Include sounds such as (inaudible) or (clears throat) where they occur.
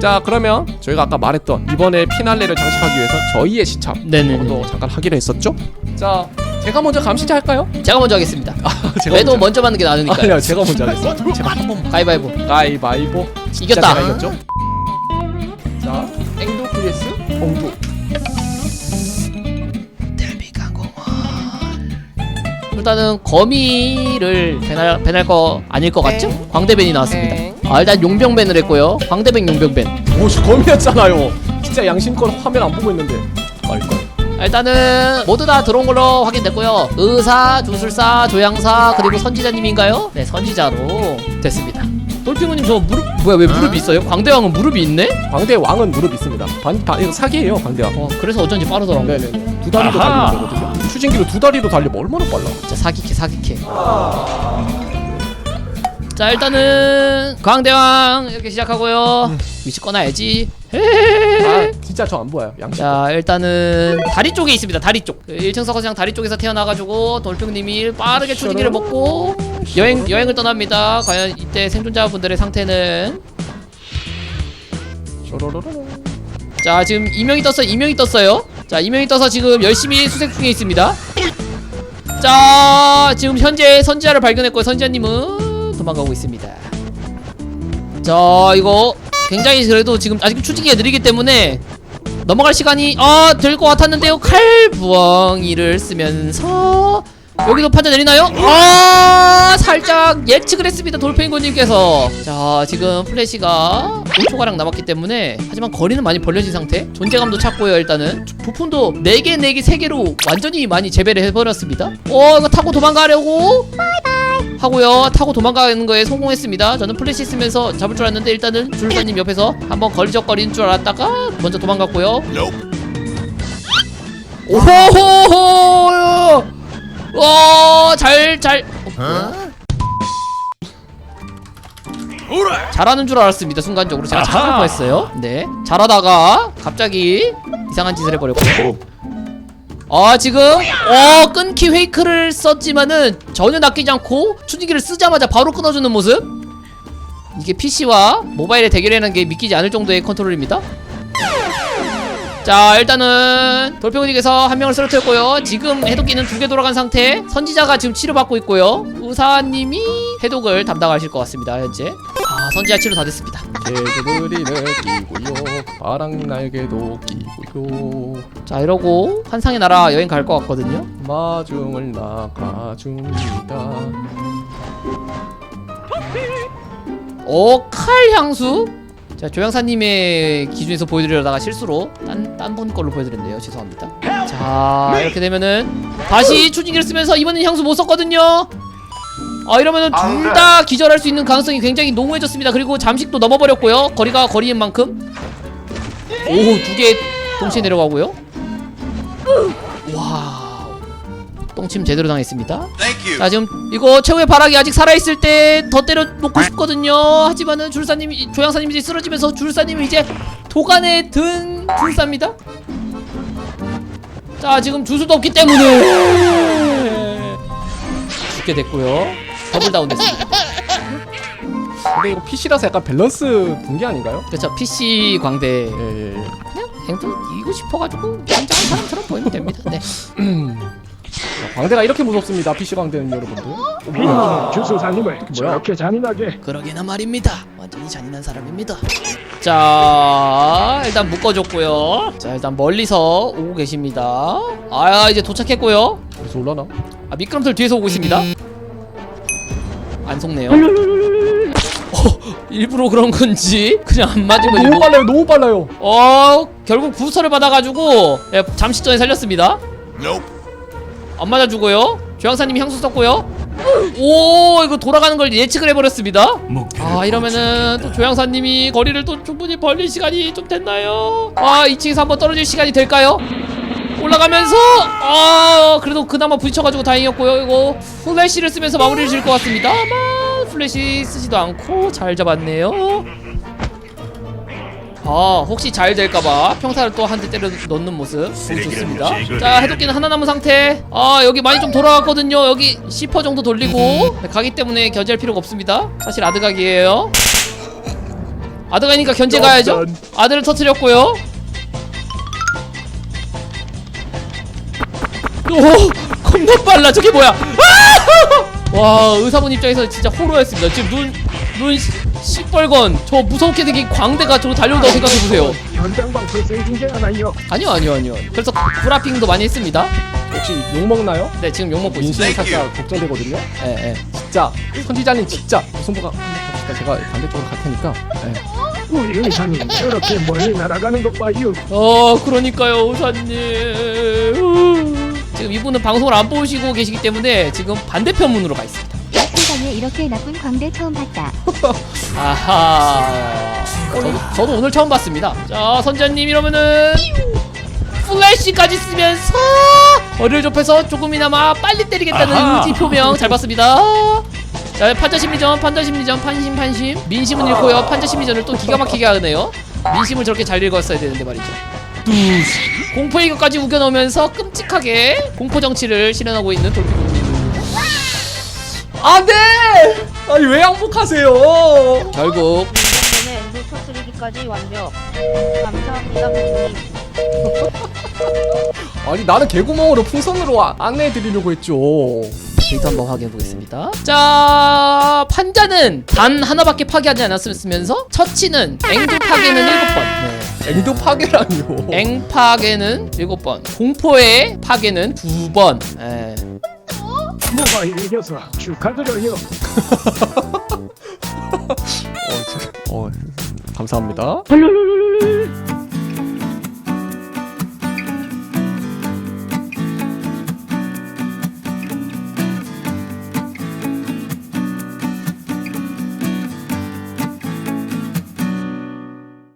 자 그러면 저희가 아까 말했던 이번에 피날레를 장식하기 위해서 저희의 시참 네네네. 도 잠깐 하기로 했었죠? 자 제가 먼저 감시자 할까요? 제가 먼저 하겠습니다. 제가 왜도 먼저 받는 게 나으니까. 아니요 제가 먼저 하겠습니다 (laughs) 제가 가위바위보. 가위바위보 진짜 이겼다. 제가 이겼죠? 자 앵두 vs 엉두 일단은 거미를 배날 배날 거 아닐 것 같죠? 광대벤이 나왔습니다. 아 일단 용병벤을 했고요. 광대벤 용병벤. 오씨 검이었잖아요 진짜 양심껏 화면 안 보고 있는데 껄껄 아, 일단은 모두 다 들어온 걸로 확인됐고요. 의사, 주술사, 조향사 그리고 선지자님인가요? 네 선지자로 됐습니다. 돌핑우님 저 무릎 뭐야 왜 무릎이 있어요? 광대왕은 무릎이 있네? 광대 왕은 무릎 있습니다 반, 반 이거 사기예요 광대 왕 어 그래서 어쩐지 빠르더라고. 네네네 두 다리로 아하. 달리면 되거든요 추진기로 두 다리로 달리면 얼마나 빨라 진짜 사기캐 사기캐. 자 일단은 광대왕 이렇게 시작하고요. 위치 꺼놔야지. 아 (laughs) 진짜 저 안 보여요 양심. 자 일단은 다리 쪽에 있습니다 다리 쪽. 1층 서거장 다리 쪽에서 태어나가지고 돌핑님이 빠르게 초진기를 먹고 여행 여행을 떠납니다. 과연 이때 생존자분들의 상태는? 자 지금 이명이 떴어요 이명이 떴어요. 자 이명이 떠서 지금 열심히 수색 중에 있습니다. 자 지금 현재 선지자를 발견했고요 선지자님은 도망가고 있습니다. 자 이거 굉장히 그래도 지금 아직 추진기가 느리기 때문에 넘어갈 시간이 아 될 것 같았는데요. 칼부엉이를 쓰면서 여기서 판자 내리나요? 아 살짝 예측을 했습니다 돌페인고님께서. 자 지금 플래시가 5초가량 남았기 때문에 하지만 거리는 많이 벌려진 상태. 존재감도 찾고요 일단은. 부품도 4개 4개 3개로 완전히 많이 재배를 해버렸습니다. 어 이거 타고 도망가려고 하고요. 타고 도망가는 거에 성공했습니다. 저는 플래시 쓰면서 잡을 줄 알았는데 일단은 줄사님 옆에서 한번 거리적거리는 줄 알았다가 먼저 도망갔고요. 오호호호! 와잘잘. 잘하는 줄 알았습니다 순간적으로. 제가. 착각을 뻔했어요. 네. 잘하다가 갑자기 이상한 짓을 해버렸고 아 지금? 어 끊기 페이크를 썼지만은 전혀 낚이지 않고 추진기를 쓰자마자 바로 끊어주는 모습? 이게 PC와 모바일의 대결이라는 게 믿기지 않을 정도의 컨트롤입니다 자 일단은 돌평우님께서 한 명을 쓰러뜨렸고요. 지금 해독기는 두 개 돌아간 상태. 선지자가 지금 치료받고 있고요. 의사님이 해독을 담당하실 것 같습니다 현재. 아 선지자 치료 다 됐습니다. 개구리를 끼고요. 파랑 날개도 끼고요. 자 이러고 환상의 나라 여행 갈 것 같거든요. 마중을 나가줍니다. 오칼 향수 자 조향사님의 기준에서 보여드리려다가 실수로 딴 딴 분 걸로 보여드렸네요. 죄송합니다. 자 이렇게 되면은 다시 추진기를 쓰면서 이번엔 향수 못 썼거든요. 아 이러면은 둘 다 기절할 수 있는 가능성이 굉장히 농후해졌습니다. 그리고 잠식도 넘어버렸고요. 거리가 거리인 만큼. 오두 개 동시에 내려가고요 똥침 제대로 당했습니다. 자 지금 이거 최후의 발악이 아직 살아있을 때 더 때려 놓고 싶거든요. 하지만은 줄사님이 조향사님이 이제 쓰러지면서 줄사님이 이제 도간에 든 줄사입니다. 자 지금 주수도 없기 때문에 죽게 됐고요. 더블 다운 됐습니다. 근데 이거 PC라서 약간 밸런스 붕괴 아닌가요? 그렇죠. PC 광대 예, 예, 예. 그냥 행동 이기고 싶어가지고 굉장한 사람처럼 보이면 됩니다. 네. (clears throat) 광대가 이렇게 무섭습니다 PC 광대는 여러분들 어, 뭐야 주소사님을 저렇게 잔인하게 그러기나 말입니다. 완전히 잔인한 사람입니다. 자, 일단 묶어줬고요. 자, 일단 멀리서 오고 계십니다. 아, 이제 도착했고요. 어디서 올라나? 아, 미끄럼틀 뒤에서 오고 있습니다. 안 속네요. 어, 일부러 그런 건지 그냥 안 맞은 건지 너무 뭐. 빨라요 너무 빨라요 어, 결국 부서를 받아가지고 예, 잠시 전에 살렸습니다. 안 맞아주고요. 조향사님이 향수 썼고요. 오, 이거 돌아가는 걸 예측을 해버렸습니다. 아 이러면은 또 조향사님이 거리를 또 충분히 벌릴 시간이 좀 됐나요? 아 2층에서 한번 떨어질 시간이 될까요? 올라가면서 아 그래도 그나마 부딪혀가지고 다행이었고요 이거 플래시를 쓰면서 마무리를 지을 것 같습니다 아마 플래시 쓰지도 않고 잘 잡았네요 아 혹시 잘 될까봐 평타를 또 한 대 때려 넣는 모습 보기 좋습니다. 자 해독기는 하나 남은 상태. 아 여기 많이 좀 돌아갔거든요. 여기 10% 정도 돌리고. 네, 가기 때문에 견제할 필요가 없습니다. 사실 아드각이에요. 아드가니까 견제 가야죠. 아들을 터뜨렸고요. 오 겁나 빨라. 저게 뭐야? 아! (laughs) 와 의사분 입장에서 진짜 호러였습니다. 지금 눈 눈 시뻘건 저 무섭게 생긴 광대가 저거 달려온다고 생각해보세요 하나요. 아니요 아니요 아니요 그래서 브라핑도 많이 했습니다 혹시 욕 먹나요? 네 지금 욕먹고 있습니다 살짝 걱정되거든요. 예, 예. 진짜 선지자님 진짜 손보가 합시다. 제가 반대쪽으로 갈 테니까. 예. 우리 의사님 저렇게 멀리 날아가는 것 봐요. 어 그러니까요 의사님 후. 지금 이분은 방송을 안 보시고 계시기 때문에 지금 반대편 문으로 가 있습니다 세상에 이렇게 나쁜 광대 처음 봤다. (laughs) 아하. 저도, 저도 오늘 처음 봤습니다. 자 선자님 이러면은 플래시까지 쓰면서 머리를 좁혀서 조금이나마 빨리 때리겠다는 아하. 의지 표명 잘 봤습니다. 자 판자 심리전 판자 심리전 판심 판심. 민심은 읽고요. 판자 심리전을 또 기가 막히게 하네요. 민심을 저렇게 잘 읽었어야 되는데 말이죠. 뚜시. 공포의 것까지 우겨넣으면서 끔찍하게 공포 정치를 실현하고 있는 돌피구입니다 안 돼! 아니 왜 항복하세요? 결국 이번에는 완벽. 감사합니다, 부모님. (laughs) 아니 나는 개구멍으로 풍선으로 아- 안내해드리려고 했죠. 데이터 한번 확인해 보겠습니다. 자, 판자는 단 하나밖에 파괴하지 않았으면서 처치는 앵두 파괴는 7번. 앵도 파괴라니요. 네. (laughs) 앵 파괴는 7번. 공포의 파괴는 2번. 예. 뭐가 이겨서 축하드려요. (laughs) 어, 저- 어, 감사합니다.